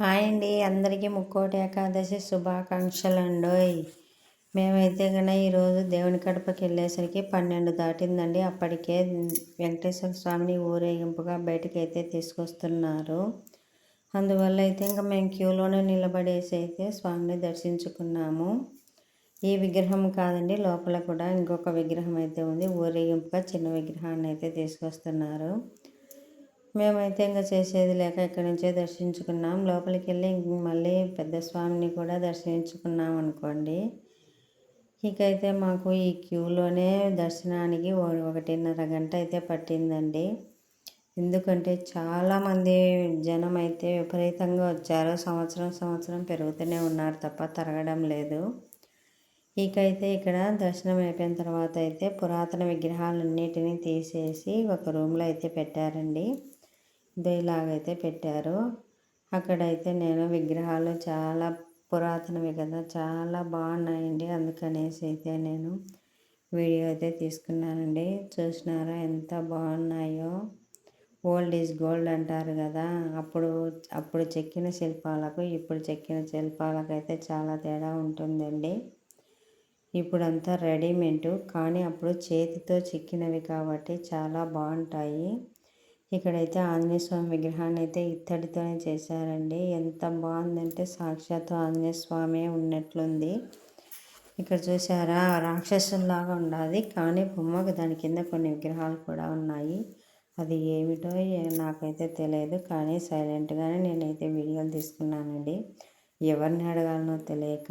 Hi అండి. అందరికీ ముక్కోటి ఏకాదశి శుభాకాంక్షలు అండోయ్ మేమైతే కన్నా ఈరోజు దేవుని కడపకి వెళ్ళేసరికి పన్నెండు దాటిందండి. అప్పటికే వెంకటేశ్వర స్వామిని ఊరేగింపుగా బయటకు అయితే తీసుకొస్తున్నారు. అందువల్ల అయితే ఇంకా మేము క్యూలోనే నిలబడేసి అయితే స్వామిని దర్శించుకున్నాము. ఈ విగ్రహం కాదండి లోపల కూడా ఇంకొక విగ్రహం అయితే ఉంది. ఊరేగింపుగా చిన్న విగ్రహాన్ని అయితే తీసుకొస్తున్నారు. మేమైతే ఇంకా చేసేది లేక ఇక్కడి నుంచే దర్శించుకున్నాం. లోపలికి వెళ్ళి మళ్ళీ పెద్ద స్వామిని కూడా దర్శించుకున్నాం అనుకోండి. ఇకైతే మాకు ఈ క్యూలోనే దర్శనానికి ఒకటిన్నర గంట అయితే పట్టిందండి. ఎందుకంటే చాలామంది జనం అయితే విపరీతంగా వచ్చారు. సంవత్సరం సంవత్సరం పెరుగుతూనే ఉన్నారు తప్ప తరగడం లేదు. ఇకైతే ఇక్కడ దర్శనం అయిపోయిన తర్వాత అయితే పురాతన విగ్రహాలన్నిటినీ తీసేసి ఒక రూమ్లో అయితే పెట్టారండి. ఇలాగైతే పెట్టారు. అక్కడైతే నేను విగ్రహాలు చాలా పురాతనవి కదా చాలా బాగున్నాయండి. అందుకనేసి అయితే నేను వీడియో అయితే తీసుకున్నానండి. చూసినారా ఎంత బాగున్నాయో. ఓల్డ్ ఈజ్ గోల్డ్ అంటారు కదా అప్పుడు అప్పుడు చెక్కిన శిల్పాలకు ఇప్పుడు చెక్కిన శిల్పాలకు అయితే చాలా తేడా ఉంటుందండి. ఇప్పుడంతా రెడీమేడ్ కానీ అప్పుడు చేతితో చెక్కినవి కాబట్టి చాలా బాగుంటాయి. ఇక్కడైతే ఆంజనేయ స్వామి విగ్రహాన్ని అయితే ఇత్తడితోనే చేశారండి. ఎంత బాగుందంటే సాక్షాత్ ఆంజనేయ స్వామి ఉన్నట్లుంది. ఇక్కడ చూసారా? రాక్షసుల్లాగా ఉండాలి. కానీ బొమ్మకు దాని కింద కొన్ని విగ్రహాలు కూడా ఉన్నాయి. అది ఏమిటో నాకైతే తెలియదు. కానీ సైలెంట్గానే నేనైతే వీడియోలు తీసుకున్నానండి. ఎవరిని అడగాలనో తెలియక.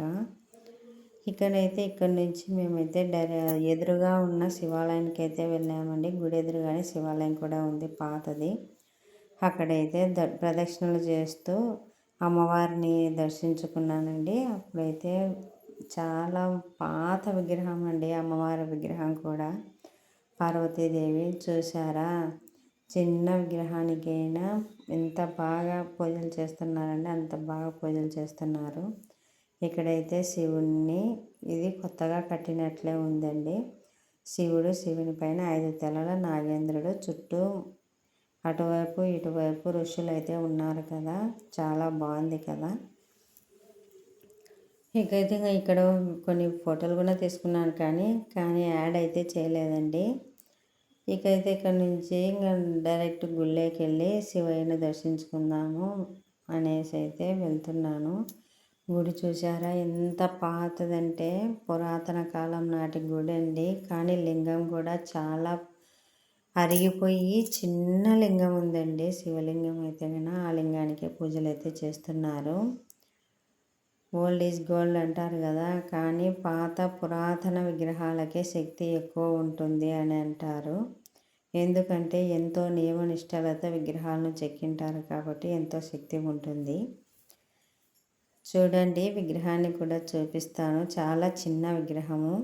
ఇక్కడైతే ఇక్కడ నుంచి మేమైతే డైరె ఎదురుగా ఉన్న శివాలయానికి అయితే వెళ్ళామండి. గుడి ఎదురుగానే శివాలయం కూడా ఉంది పాతది. అక్కడైతే ద ప్రదక్షిణలు చేస్తూ అమ్మవారిని దర్శించుకున్నానండి. అప్పుడైతే చాలా పాత విగ్రహం అండి అమ్మవారి విగ్రహం కూడా. పార్వతీదేవి చూసారా చిన్న విగ్రహానికైనా ఎంత బాగా పూజలు చేస్తున్నారండి అంత బాగా పూజలు చేస్తున్నారు. ఇక్కడైతే శివుణ్ణి ఇది కొత్తగా కట్టినట్లే ఉందండి. శివుడు శివుని పైన ఐదు తెలల నాగేంద్రుడు చుట్టూ అటువైపు ఇటువైపు ఋషులు అయితే ఉన్నారు కదా. చాలా బాగుంది కదా. ఇకైతే ఇక్కడ కొన్ని ఫోటోలు కూడా తీసుకున్నాను కానీ కానీ యాడ్ అయితే చేయలేదండి. ఇకైతే ఇక్కడ నుంచి ఇంకా డైరెక్ట్ గుళ్ళేకి వెళ్ళి శివయ్యను దర్శించుకుందాము అనేసి అయితే వెళ్తున్నాను. గుడి చూసారా ఎంత పాతదంటే పురాతన కాలం నాటి గుడి అండి. కానీ లింగం కూడా చాలా అరిగిపోయి చిన్న లింగం ఉందండి. శివలింగం అయితే కన్నా ఆ లింగానికి పూజలు అయితే చేస్తున్నారు. ఓల్డ్ ఈజ్ గోల్డ్ అంటారు కదా. కానీ పాత పురాతన విగ్రహాలకే శక్తి ఎక్కువ ఉంటుంది అని అంటారు. ఎందుకంటే ఎంతో నియమనిష్టలతో విగ్రహాలను చెక్కింటారు కాబట్టి ఎంతో శక్తి ఉంటుంది. చూడండి విగ్రహాన్ని కూడా చూపిస్తాను. చాలా చిన్న విగ్రహము.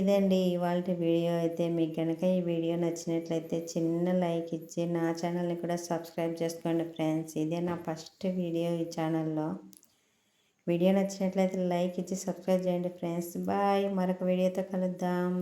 ఇదండి ఇవాళ వీడియో అయితే. మీకు కనుక ఈ వీడియో నచ్చినట్లయితే చిన్న లైక్ ఇచ్చి నా ఛానల్ని కూడా సబ్స్క్రైబ్ చేసుకోండి ఫ్రెండ్స్. ఇదే నా ఫస్ట్ వీడియో ఈ ఛానల్లో. వీడియో నచ్చినట్లయితే లైక్ ఇచ్చి సబ్స్క్రైబ్ చేయండి ఫ్రెండ్స్. బాయ్. మరొక వీడియోతో కలుద్దాం.